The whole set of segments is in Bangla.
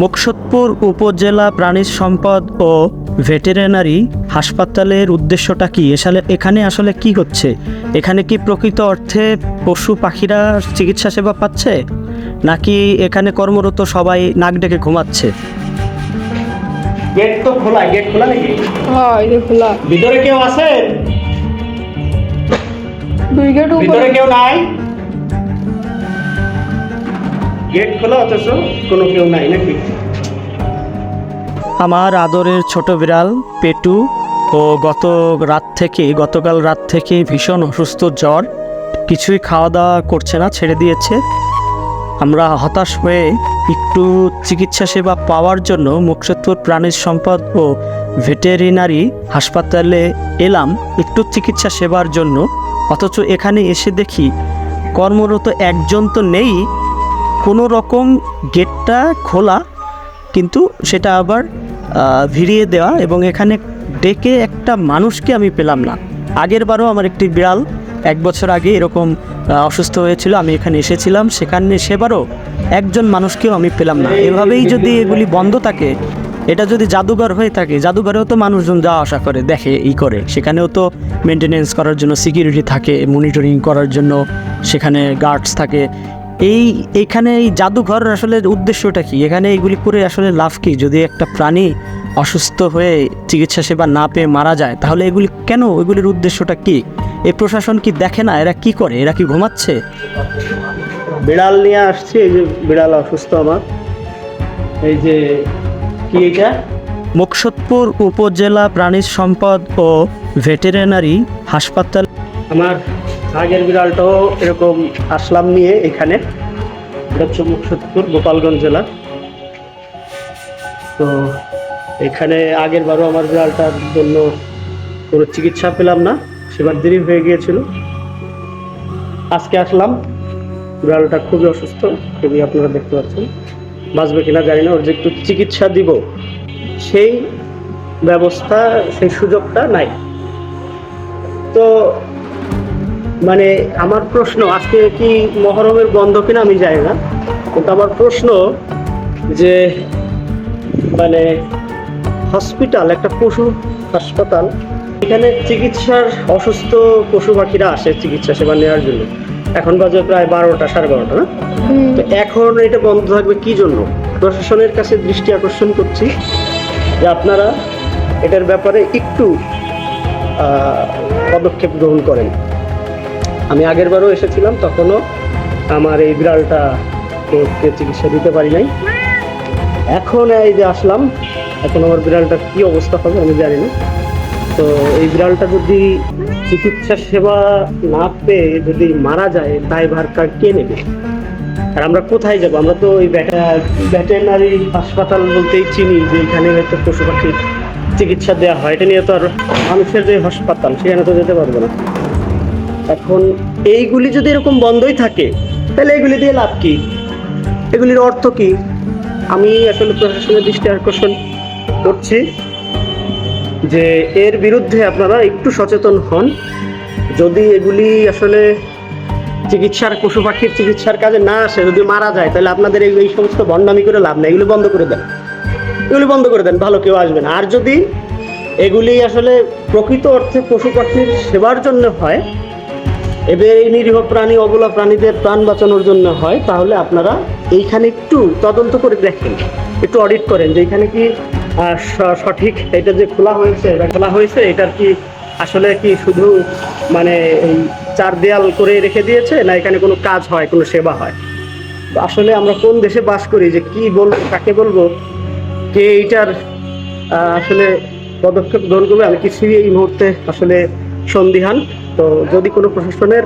মুকসুদপুর উপজেলা প্রাণী সম্পদ ও ভেটেরিনারি হাসপাতালের উদ্দেশ্যটা কি? এসালে এখানে আসলে কি হচ্ছে? এখানে কি প্রকৃত অর্থে পশু পাখিরা চিকিৎসা সেবা পাচ্ছে? নাকি এখানে কর্মরত সবাই নাক ডেকে ঘুমাচ্ছে? গেট তো খোলা গেট খোলা নাকি? হ্যাঁ এটা খোলা। ভিতরে কেউ আছে দুই গেট উপরে। কেউ নাই? গেট খোলা অথচ কোনো কেউ নাই নাকি? আমার আদরের ছোট বিড়াল, পেটু, ও গত রাত থেকে, গতকাল রাত থেকে ভীষণ অসুস্থ জ্বর। কিছুই খাওয়া দাওয়া করছে না, ছেড়ে দিয়েছে। আমরা হতাশ হয়ে একটু চিকিৎসা সেবা পাওয়ার জন্য মুকসুদপুর প্রাণী সম্পদ ও ভেটেরিনারি হাসপাতালে এলাম একটু চিকিৎসা সেবার জন্য। অথচ এখানে এসে দেখি কর্মরত একজন তো নেই কোনো রকম গেটটা খোলা, কিন্তু সেটা আবার ভিড়িয়ে দেওয়া এবং এখানে ডেকে একটা মানুষকে আমি পেলাম না। আগের বারও আমার একটি বিড়াল এক বছর আগে এরকম অসুস্থ হয়েছিল, আমি এখানে এসেছিলাম, সেখানে সেবারও একজন মানুষকেও আমি পেলাম না। এভাবেই যদি এগুলি বন্ধ থাকে, এটা যদি জাদুঘর হয়ে থাকে, জাদুঘরেও তো মানুষজন যাওয়া আসা করে, দেখে, ই করে। সেখানেও তো মেনটেনেন্স করার জন্য সিকিউরিটি থাকে মনিটরিং করার জন্য সেখানে গার্ডস থাকে। এই এখানে এই জাদুঘর আসলে উদ্দেশ্যটা কি? এখানে এইগুলি করে আসলে লাভ কি? যদি একটা প্রাণী অসুস্থ হয়ে চিকিৎসা সেবা না পেয়ে মারা যায় তাহলে এগুলি কেন? এগুলির উদ্দেশ্যটা কি? এই প্রশাসন কি দেখে না? এরা কি করে? এরা কি ঘুমাচ্ছে? বিড়াল নিয়ে আসছি এই যে বিড়াল অসুস্থ আমার। এই যে কি এটা? মুকসুদপুর উপজেলা প্রাণী সম্পদ ও ভেটেরিনারি হাসপাতাল। আমার আগের বিড়ালটাও এরকম আসলাম নিয়ে এখানে। এটা হচ্ছে মুকসুদপুর, গোপালগঞ্জ জেলা। তো এখানে আগের বারও আমার বিড়ালটার জন্য কোনো চিকিৎসা পেলাম না, সেবার দেরি হয়ে গিয়েছিল। আজকে আসলাম, বিড়ালটা খুবই অসুস্থ, খুবই আপনারা দেখতে পাচ্ছেন। বাঁচবে কিনা জানি না, ওর যে একটু চিকিৎসা দিব, সেই ব্যবস্থা, সেই সুযোগটা নাই। তো মানে আমার প্রশ্ন আজকে কি মহরমের বন্ধ কিনা আমি জানি না কিন্তু আমার প্রশ্ন যে মানে হসপিটাল একটা পশু হাসপাতাল এখানে চিকিৎসার অসুস্থ পশু পাখিরা আসে চিকিৎসা সেবা নেওয়ার জন্য। এখন বাজে প্রায় বারোটা সাড়ে বারোটা না? তো এখন এটা বন্ধ থাকবে কি জন্য? প্রশাসনের কাছে দৃষ্টি আকর্ষণ করছি যে আপনারা এটার ব্যাপারে একটু পদক্ষেপ গ্রহণ করেন। আমি আগের বারও এসেছিলাম, তখনও আমার এই বিড়ালটা কে চিকিৎসা দিতে পারি নাই। এখন এই যে আসলাম, এখন আমার বিড়ালটার কি অবস্থা হবে আমি জানি না। তো এই বিড়ালটা যদি চিকিৎসা সেবা না পেয়ে যদি মারা যায় দায়ভার কার কে নেবে? আর আমরা কোথায় যাব? আমরা তো ওই ভেটেরিনারি হাসপাতাল বলতেই চিনি যে এখানে হয়তো পশু পাখির চিকিৎসা দেওয়া হয়। এটা নিয়ে তো আর মানুষের যে হাসপাতাল, সেখানে তো যেতে পারব না। এখন এইগুলি যদি এরকম বন্ধই থাকে, তাহলে এগুলি দিয়ে লাভ কি? এগুলির অর্থ কি? আমি আসলে প্রশাসনের দৃষ্টি আকর্ষণ করছি যে এর বিরুদ্ধে আপনারা একটু সচেতন হন। যদি এগুলি আসলে চিকিৎসার পশু পাখির চিকিৎসার কাজে না আসে, যদি মারা যায়, তাহলে আপনাদের এই সমস্ত ভণ্ডামি করে লাভ নেই। এগুলি বন্ধ করে দেন। এগুলি বন্ধ করে দেন, ভালো কেউ আসবে না। আর যদি এগুলি আসলে প্রকৃত অর্থে পশু পাখির সেবার জন্য হয় এদের এই নিরীহ প্রাণী, অবলা প্রাণীদের প্রাণ বাঁচানোর জন্য হয়, তাহলে আপনারা এইখানে একটু তদন্ত করে দেখেন, একটু অডিট করেন যে এখানে কি সঠিক, এটা যে খোলা হয়েছে খোলা হয়েছে, এটার কি আসলে কি শুধু মানে এই চার দেয়াল করে রেখে দিয়েছে, না এখানে কোনো কাজ হয়, কোনো সেবা হয়? আসলে আমরা কোন দেশে বাস করি, যে কি বলব কাকে বলব? কে এইটার আসলে পদক্ষেপ গ্রহণ করবে? আমি কিছুই এই মুহূর্তে আসলে সন্দিহান। তো যদি কোনো প্রশাসনের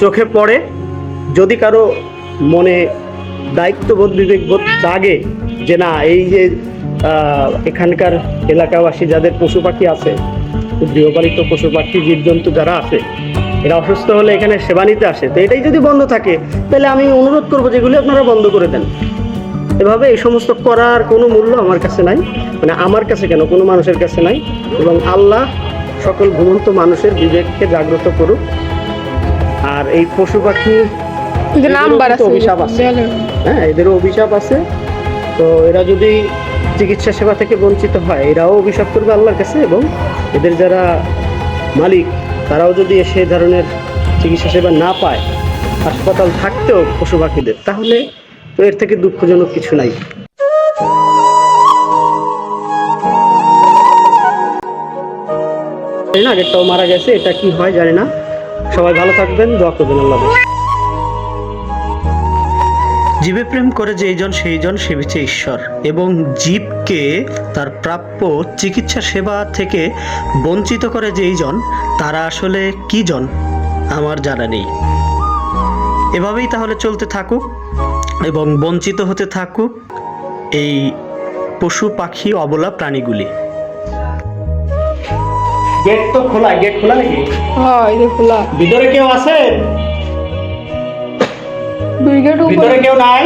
চোখে পড়ে, যদি কারও মনে দায়িত্ববোধ, বিবেকবোধ জাগে যে না, এই যে এখানকার এলাকাবাসী যাদের পশু পাখি আছে, গৃহপালিত পশু পাখি, জীবজন্তু যারা আছে, এরা অসুস্থ হলে এখানে সেবা নিতে আসে। তো এটাই যদি বন্ধ থাকে, তাহলে আমি অনুরোধ করব যেগুলি আপনারা বন্ধ করে দেন। এভাবে এই সমস্ত করার কোনো মূল্য আমার কাছে নাই। মানে আমার কাছে কেন? কোনো মানুষের কাছে নাই। এবং আল্লাহ সকল ঘুমন্ত মানুষের বিবেককে জাগ্রত করুক। আর এই পশু পাখি অভিশাপ আছে। হ্যাঁ এদেরও অভিশাপ আছে। তো এরা যদি চিকিৎসা সেবা থেকে বঞ্চিত হয় এরাও অভিশাপ করবে আল্লাহর কাছে এবং এদের যারা মালিক তারাও যদি সে ধরনের চিকিৎসা সেবা না পায় হাসপাতাল থাকতেও পশু পাখিদের তাহলে তো এর থেকে দুঃখজনক কিছু নাই। জানি না, আগেরটাও মারা গেছে, এটা কি হয় জানি না। সবাই ভালো থাকবেন, দোয়া করবেন আল্লাহ। জীবে প্রেম করে যেইজন সেইজন সেবিছে ঈশ্বর। এবং জীবকে তার প্রাপ্য চিকিৎসা সেবা থেকে বঞ্চিত করে যেইজন তারা আসলে কি জন? আমার জানা নেই। এভাবেই তাহলে চলতে থাকুক এবং বঞ্চিত হতে থাকুক এই পশু পাখি অবলা প্রাণীগুলি। গেট তো খোলা গেট খোলা নাকি? হ্যাঁ এটা খোলা। ভিতরে কেউ আছে দুই গেট ভিতরে কেউ নাই?